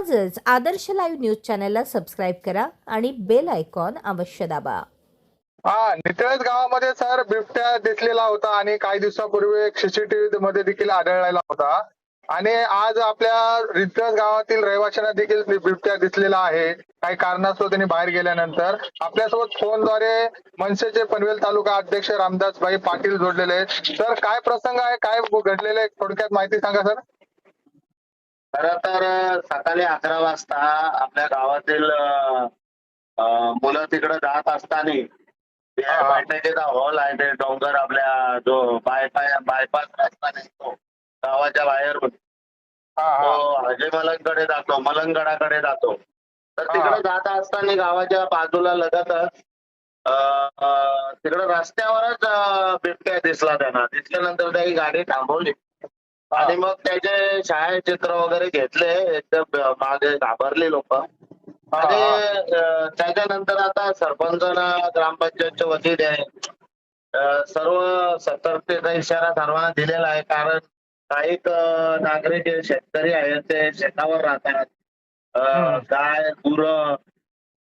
आजच Adarsh live news चॅनलला subscribe करा आणि बेल आयकॉन अवश्य दाबा. हा नितळज गावामध्ये सर बिबट्या दिसलेला होता आणि काही दिवसापूर्वी एक सीसीटीव्ही मध्ये देखील आढळलेला होता. आणि आज आपल्या रितळज गावातील रहिवाशांना देखील बिबट्या दिसलेला आहे. काही कारणास्तव त्यांनी बाहेर गेल्यानंतर आपल्यासोबत फोनद्वारे मनसेचे पनवेल तालुका अध्यक्ष रामदासभाई पाटील जोडलेले आहेत. सर काय प्रसंग आहे? काय घडलेले आहे? थोडक्यात माहिती सांगा सर. खरं तर सकाळी अकरा वाजता आपल्या गावातील मुलं तिकडे जात असताना. बैठकीचा हॉल आहे ते डोंगर आपल्या जो बायपाय बायपास रस्ता निघतो गावाच्या बाहेरून. तो हजे मलंगकडे जातो मलंगगडाकडे जातो. तर. तिकडे जात असताना गावाच्या बाजूला लगतच तिकडे रस्त्यावरच बिबट्या दिसला त्यांना. दिसल्यानंतर त्याची गाडी थांबवली. आणि मग त्याचे छायाचित्र वगैरे घेतले एकदम मागे घाबरले लोक. आणि त्याच्यानंतर आता सरपंचांना ग्रामपंचायतच्या वतीने सर्व सतर्कतेचा इशारा सर्वांना दिलेला आहे. कारण काही नागरिक जे शेतकरी आहेत ते शेतावर राहतात. गाय गुरं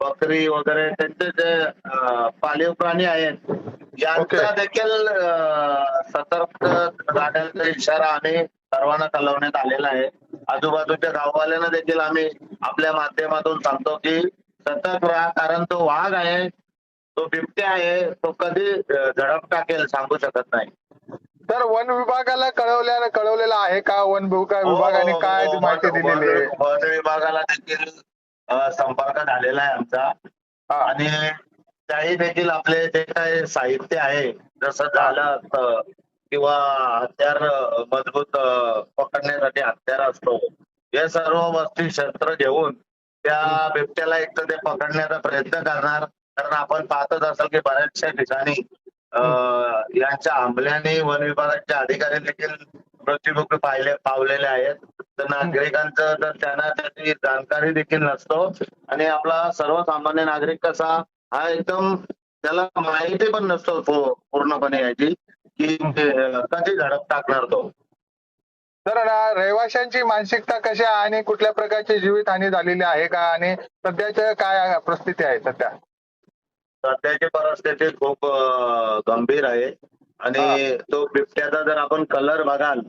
बकरी वगैरे त्यांचे जे पाळीव प्राणी आहेत यांचा देखील सतर्क राहण्याचा इशारा आम्ही सर्वांना कळवण्यात आलेला आहे. आजूबाजूच्या गाववाल्यांना देखील आम्ही आपल्या माध्यमातून सांगतो की सतर्क राहा कारण तो वाघ आहे तो बिबट्या आहे तो कधी झडप टाकेल सांगू शकत नाही. तर वन विभागाला कळवल्या कळवलेलं आहे का? वन विभाग- विभागाने काय हो, माहिती दिलेली आहे? वन- विभागाला देखील संपर्क झालेला आहे आमचा. हा. आणि त्याही देखील आपले जे काही साहित्य आहे जसं झालं किंवा हत्यार मजबूत पकडण्यासाठी हत्यार असतो. या सर्व वस्तू शस्त्र घेऊन त्या बिबट्याला एक तर ते पकडण्याचा प्रयत्न करणार. कारण आपण पाहतच असाल की बऱ्याचशा ठिकाणी यांच्या हमल्याने वन विभागाच्या अधिकारी देखील मृत्यूमुखी पाहिले पावलेले आहेत. तर नागरिकांचं तर त्यांना त्याची जाणकारी देखील नसतो. आणि आपला सर्वसामान्य नागरिक कसा हा एकदम त्याला माहिती पण नसतो पूर्णपणे याची. की कधी झडप टाकणार तो? तर रहिवाशांची मानसिकता कशी आहे आणि कुठल्या प्रकारची जीवितहानी झालेली आहे का? आणि सध्याच्या काय परिस्थिती आहे सध्या? सध्याची परिस्थिती खूप गंभीर आहे. आणि तो बिबट्याचा जर आपण कलर बघाल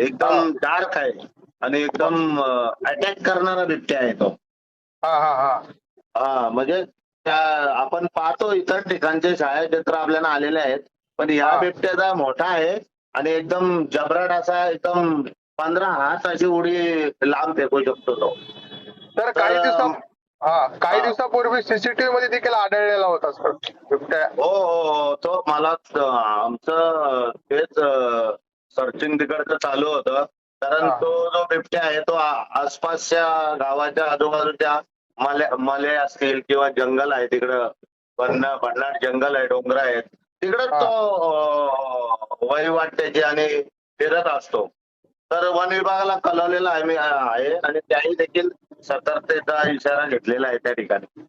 एकदम डार्क आहे आणि एकदम अटॅक करणारा बिबट्या आहे तो. हा हा हा. हा म्हणजे त्या आपण पाहतो इतर ठिकाणचे छायाचित्र आपल्याला आलेले आहेत. पण या. बिबट्याचा मोठा आहे आणि एकदम जबराट असा एकदम पंधरा हात अशी उडी लांब फेकू शकतो तो तर काही दिवसा हा काही. दिवसापूर्वी सीसीटीव्ही मध्ये देखील आढळलेला होता सर बिबट्या हो हो हो तो मला आमचं तेच सर्चिंग तिकडचं चालू होतं कारण. तो जो बिबट्या आहे तो आसपासच्या गावाच्या आजूबाजूच्या मले मले असतील किंवा जंगल आहे तिकडं भन्नाट जंगल आहे डोंगर आहेत तिकडं. तो वहिवाट त्याची आणि फिरत असतो. तर वन विभागाला कळवलेला आहे मी आहे आणि त्याही देखील सतर्कतेचा इशारा घेतलेला आहे त्या ठिकाणी.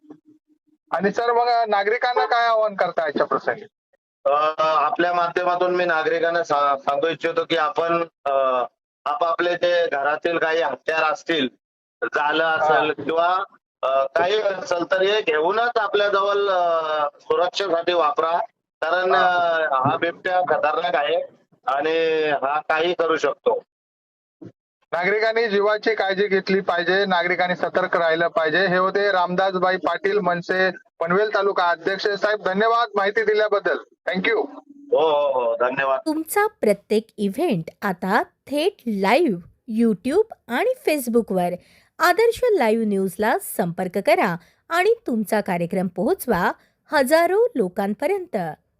आणि सर मग नागरिकांना काय आवाहन करता याच्या प्रसंगी? आपल्या माध्यमातून मी नागरिकांना सा- सांगू इच्छितो की आपण आपापले जे घरातील काही हत्यार असतील झालं असेल किंवा काही असेल तर हे घेऊनच आपल्या जवळ सुरक्षेसाठी वापरा. कारण हा. बिबट्या खतरनाक आहे आणि हा काही करू शकतो. नागरिकांनी जीवाची काळजी घेतली पाहिजे नागरिकांनी सतर्क राहिलं पाहिजे. हे होते रामदासबाई पाटील मनसे पनवेल तालुका अध्यक्ष. साहेब धन्यवाद माहिती दिल्याबद्दल. थँक्यू हो हो हो धन्यवाद. तुमचा प्रत्येक इव्हेंट आता थेट लाईव्ह यूट्यूब आणि फेसबुकवर आदर्श लाईव्ह न्यूजला संपर्क करा आणि तुमचा कार्यक्रम पोहोचवा हजारो लोकांपर्यंत.